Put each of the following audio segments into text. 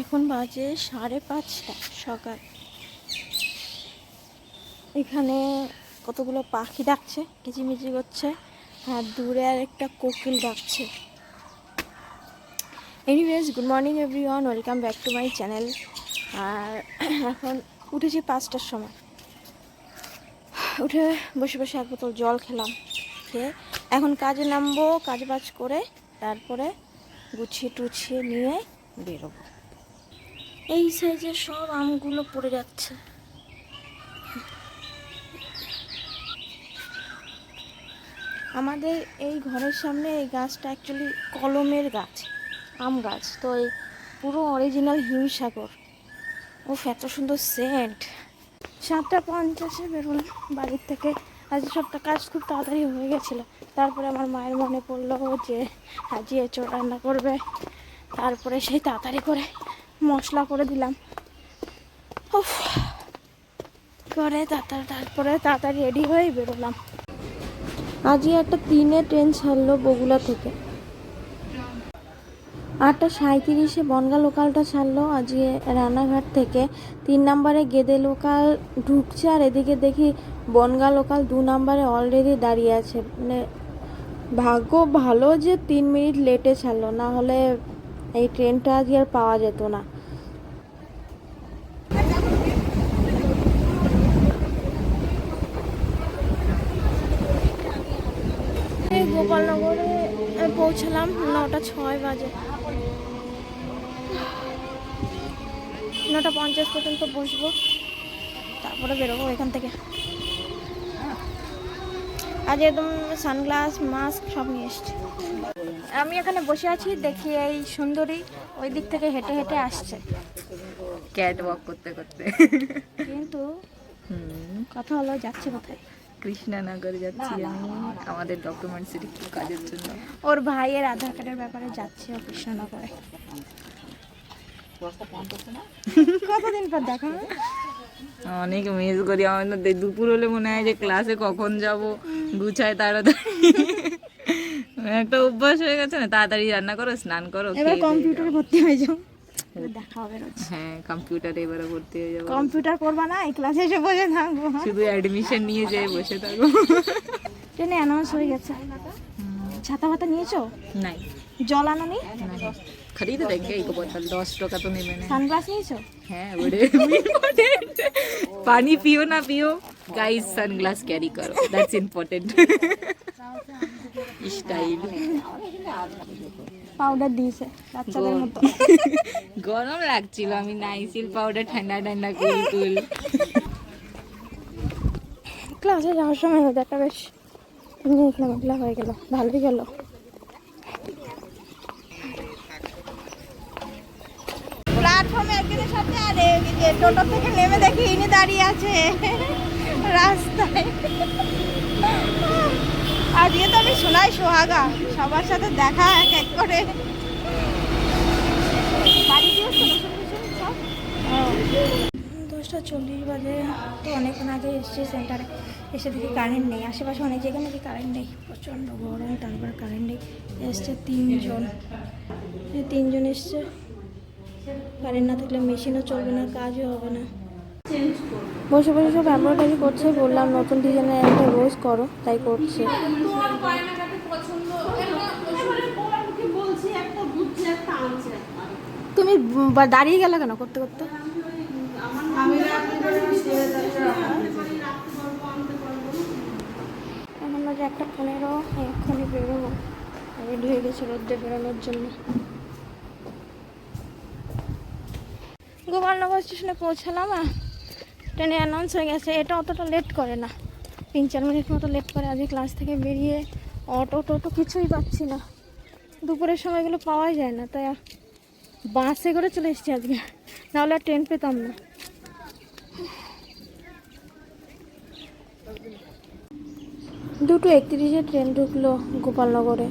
এখন বাজে সাড়ে পাঁচটা সকাল। এখানে কতগুলো পাখি ডাকছে, কিচিমিচি করছে, আর দূরে আর একটা কোকিল ডাকছে। Anyways good morning everyone welcome back to my channel আর এখন উঠেছি পাঁচটার সময়। উঠে বসে বসে এক বোতল জল খেলাম, খেয়ে এখন কাজে নামবো কাজ বাজ করে তারপরে গুছিয়ে টুছিয়ে নিয়ে বেরোবো। এই সাইজের সব আমগুলো পড়ে যাচ্ছে। আমাদের এই ঘরের সামনে এই গাছটা অ্যাকচুয়ালি কলমের গাছ, আম গাছ, তো এই পুরো অরিজিনাল হিমসাগর। ও এত সুন্দর সেন্ট সাতটা পঞ্চাশে বেরোলাম বাড়ির থেকে। আজ সবটা কাজ খুব তাড়াতাড়ি হয়ে গেছিল। তারপরে আমার মায়ের মনে পড়ল যে আজই এঁচড় রান্না করবে। তারপরে সেই তাড়াতাড়ি করে মশলা করে দিলাম। উফ, করে তাড়াতাড়ি, তারপরে তাড়াতাড়ি রেডি হয়ে বেরোলাম। আজই একটা তিনে ট্রেন ছাড়লো বগুলা থেকে। আটটা সাঁত্রিশে বনগা লোকালটা ছাড়লো। আজকে রানাঘাট থেকে তিন নম্বরে গেদে লোকাল ঢুকছে আর এদিকে দেখি বনগা লোকাল দু নম্বরে অলরেডি দাঁড়িয়ে আছে। মানে ভাগ্য ভালো যে তিন মিনিট লেটে ছাড়লো, না হলে এই ট্রেনটা আজকে আর পাওয়া যেত না। গোপালনগরে পৌঁছালাম নটা ছয় বাজে। নটা পঞ্চাশ পর্যন্ত বসবো। তারপরে বেরোবো এখান থেকে। আজ একদম সানগ্লাস মাস্ক সব নিয়ে এসছি। আমি এখানে বসে আছি দেখি এই সুন্দরী ওই দিক থেকে হেঁটে হেঁটে আসছে। ক্যাট ওয়াক করতে করতে। কিন্তু কথা হলো যাচ্ছে কোথায়? কৃষ্ণনগর যাচ্ছি আমি। আমাদের ডকুমেন্টসের একটু কাজের জন্য। ওর ভাইয়ের আধার কার্ডের ব্যাপারে যাচ্ছে ও কৃষ্ণনগরে। কতদিন পর দেখা অনেক মিস করি। আমার দুপুর হলে মনে হয় যে ক্লাসে কখন যাব? গুছায় তাড়াতাড়ি। একটা অভ্যাস হয়ে গেছে না তাড়াতাড়ি রান্না করো স্নান করো এবার কম্পিউটারে ভর্তি হয়ে যাও। দেখা হবে হ্যাঁ কম্পিউটারে এবারে ভর্তি হয়ে যাব। কম্পিউটার করবা না এই ক্লাসে এসে বসে থাকব। শুধু অ্যাডমিশন নিয়ে যেয়ে বসে থাকো ট্রেনে অ্যানাউন্স হয়ে গেছে। ছাতা নিয়েছো? নাই। জল আনোনি? नहीं खरीद देंगे एक बोतल दस टका तो नहीं मैंने সানগ্লাস নিয়েছো है बड़े इम्पोर्टेंट पानी पियो ना पियो गाइस सनग्लास कैरी करो दैट्स इम्पोर्टेंट स्टाइल পাউডার দিয়েছে বাচ্চাদের মতো গরম লাগছিল আমি নাইসিল পাউডার ঠান্ডা ঠান্ডা কুল কুল ক্লাসে যাওয়ার সময় ওদেরটা বেশ মেঘলা মেঘলা হয়ে গেল ভালোই গেল প্ল্যাটফর্মে একজনের সাথে, আর টোটো থেকে নেমে দেখি ইনি দাঁড়িয়ে আছে রাস্তায়। আজকে তো আমি শোনাই সোহাগা, সবার সাথে দেখা এক এক করে। দশটা চল্লিশ বাজে, তো অনেকক্ষণ আগে এসছে সেন্টারে এসে দেখি কারেন্ট নেই, আশেপাশে অনেক জায়গায় নাকি কারেন্ট নেই। প্রচণ্ড গরম, তারপরে কারেন্ট নেই এসছে তিনজন। তিনজন এসছে। কারেন্ট না থাকলে মেশিনও চলবে না কাজও হবে না। বসে বসে সব এমব্রয়ডারি করছে বললাম নতুন ডিজাইনের একটা রোজ করো তাই করছে। তুমি বা- দাঁড়িয়ে গেলে কেন করতে করতে? এখন বাজে একটা পনেরো এক্ষুনি বেরোবো। রেডি হয়ে গেছে রোদ্রে বেরোনোর জন্য। গোপালনগর স্টেশনে পৌঁছালাম ট্রেনে অ্যানাউন্স হয়ে গেছে, এটা অতটা লেট করে না। তিন চার মিনিট মতো লেট করে আজকে ক্লাস থেকে বেরিয়ে অটো টোটো কিছুই পাচ্ছি না। দুপুরের সময়গুলো পাওয়াই যায় না, তাই বাসে করে চলে এসেছি আজকে। নাহলে আর ট্রেন পেতাম না। দুটো একত্রিশে ট্রেন ঢুকলো গোপালনগরে।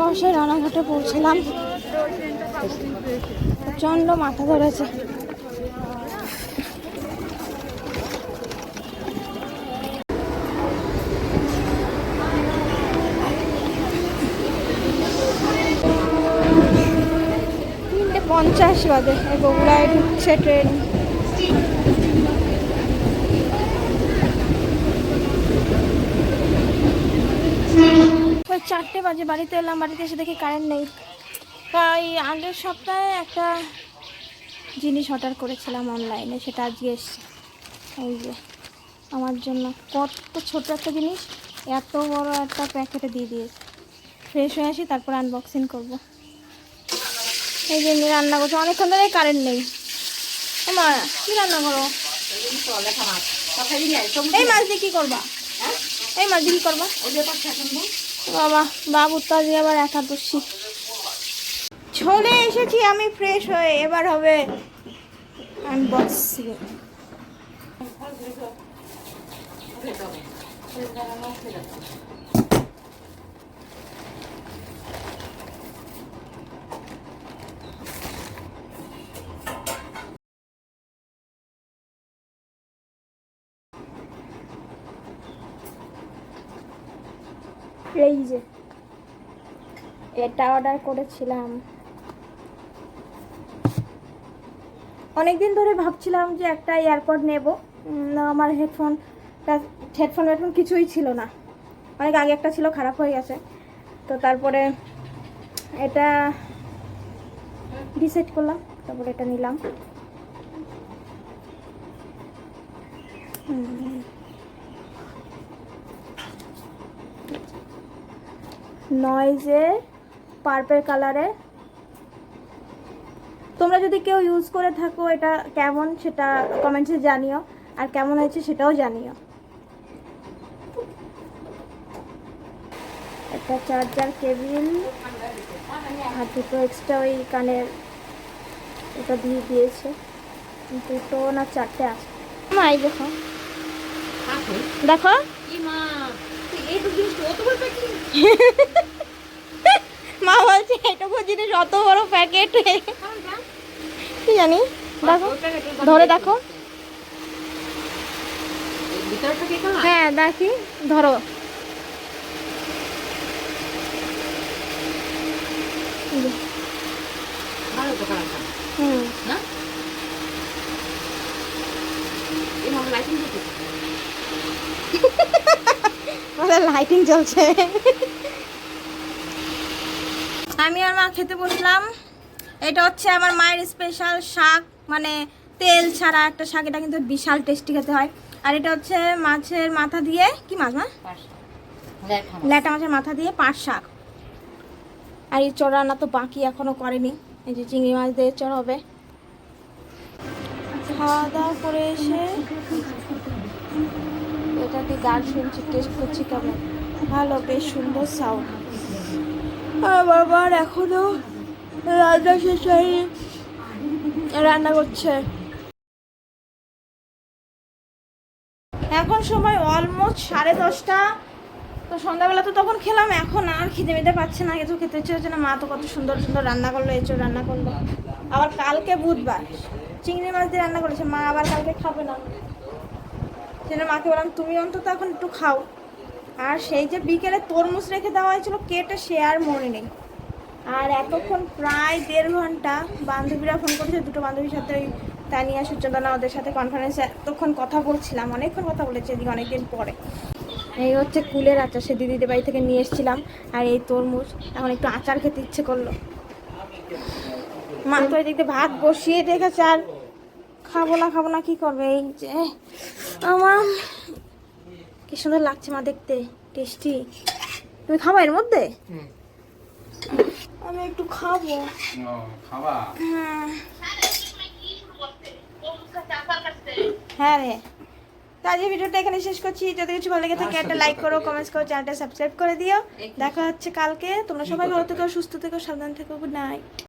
তিনটে রানাঘাটে পৌঁছলাম। প্রচণ্ড মাথা ধরেছে। পঞ্চাশ এই বগুড়ায় ঢুকছে ট্রেন ওই চারটে বাজে বাড়িতে এলাম বাড়িতে এসে দেখি কারেন্ট নেই। তাই আগের সপ্তাহে একটা জিনিস অর্ডার করেছিলাম অনলাইনে সেটা আজকে এসছে। এই যে আমার জন্য কত ছোট একটা জিনিস এত বড় একটা প্যাকেটে দিয়ে দিয়েছে। ফ্রেশ হয়ে আসি তারপর আনবক্সিং করব। এই যে রান্না করছে। অনেকক্ষণ ধরে কারেন্ট নেই। মা কি রান্না করো? এই মাছ দিয়ে কী করবা? এই মাছ দিয়ে কি করবা? বাবা বাবু তো আজকে আবার একাদশী। চলে এসেছি আমি ফ্রেশ হয়ে। এবার হবে আনবক্সিং এই যে। এটা অর্ডার করেছিলাম। অনেকদিন ধরে ভাবছিলাম যে একটা এয়ারপড নেব। আমার হেডফোন হেডফোন হেডফোন কিছুই ছিল না। অনেক আগে একটা ছিল, খারাপ হয়ে গেছে। তো তারপরে এটা ডিসাইড করলাম, তারপরে এটা নিলাম। হুম। নয়েজের পার্পেল কালারে তোমরা যদি কেউ ইউজ করে থাকো এটা কেমন সেটা কমেন্টসে জানিও আর কেমন হয়েছে সেটাও জানিও। একটা চার্জার কেবিল আর দুটো এক্সট্রা ওই কানের এটা দিয়ে দিয়েছে। দুটো না চারটে আছে। মা এই দেখো। দেখো। মা বলছে এটুকু জিনিস অত বড় প্যাকেট কি জানি? দেখো ধরে দেখো। হ্যাঁ দেখি ধরো। এই যে, হুম লাইটিং চলছে আমি আর মা খেতে বসলাম। এটা হচ্ছে আমার মায়ের স্পেশাল শাক মানে তেল ছাড়া একটা শাক এটা কিন্তু বিশাল টেস্টি খেতে হয়। আর এটা হচ্ছে মাছের মাথা দিয়ে কি মাছ মা? ল্যাটা মাছের মাথা দিয়ে পাঁচ শাক। আর এই চড় রান্না তো বাকি এখনও করেনি। এই যে চিংড়ি মাছ দিয়ে চড় হবে। খাওয়া দাওয়া করে এসে এটা দিয়ে গান শুনছি টেস্ট করছি কেমন? ভালো, বেশ সুন্দর সাউন্ড আমার বার এখনও রান্না শেষ রান্না করছে। এখন সময় অলমোস্ট সাড়ে দশটা। তো সন্ধ্যাবেলা তো তখন খেলাম, এখন আর খিদে মিদে পাচ্ছে না, কিছু খেতে ইচ্ছে হচ্ছে না। মা তো কত সুন্দর সুন্দর রান্না করল এঁচো রান্না করল। আবার কালকে বুধবার, চিংড়ি মাছ দিয়ে রান্না করেছে, মা আবার কালকে খাবে না। সেজন্য মাকে বললাম, তুমি অন্তত এখন একটু খাও। আর সেই যে বিকেলে তরমুজ রেখে দেওয়া হয়েছিল, কেটে সে আর মনে নেই। আর এতক্ষণ প্রায় দেড় ঘণ্টা বান্ধবীরা ফোন করেছে, দুটো বান্ধবীর সাথে ওই তানিয়া সূর্যদানা ওদের সাথে কনফারেন্সে এতক্ষণ কথা বলছিলাম, অনেকক্ষণ কথা বলেছে এদিকে অনেকদিন পরে। এই হচ্ছে কুলের আচার, সে দিদিদের বাড়ি থেকে নিয়ে এসেছিলাম, আর এই তরমুজ, এখন একটু আচার খেতে ইচ্ছে করল। মা তো এদিক ভাত বসিয়ে রেখেছে, আর খাব না খাব না, কি করবে? এই যে আমার। কি সুন্দর লাগছে মা দেখতে টেস্টি। তুমি খাব এর মধ্যে? আমি একটু খাব। খাবা? হ্যাঁ। হ্যাঁ রে। তো আজকে ভিডিওটা এখানে শেষ করছি। যদি কিছু ভালো লেগে থাকে একটা লাইক করো কমেন্টস করো চ্যানেলটা সাবস্ক্রাইব করে দিও। দেখা হচ্ছে কালকে। তোমরা সবাই ভালো থেকো সুস্থ থেকো সাবধান থেকো। Good night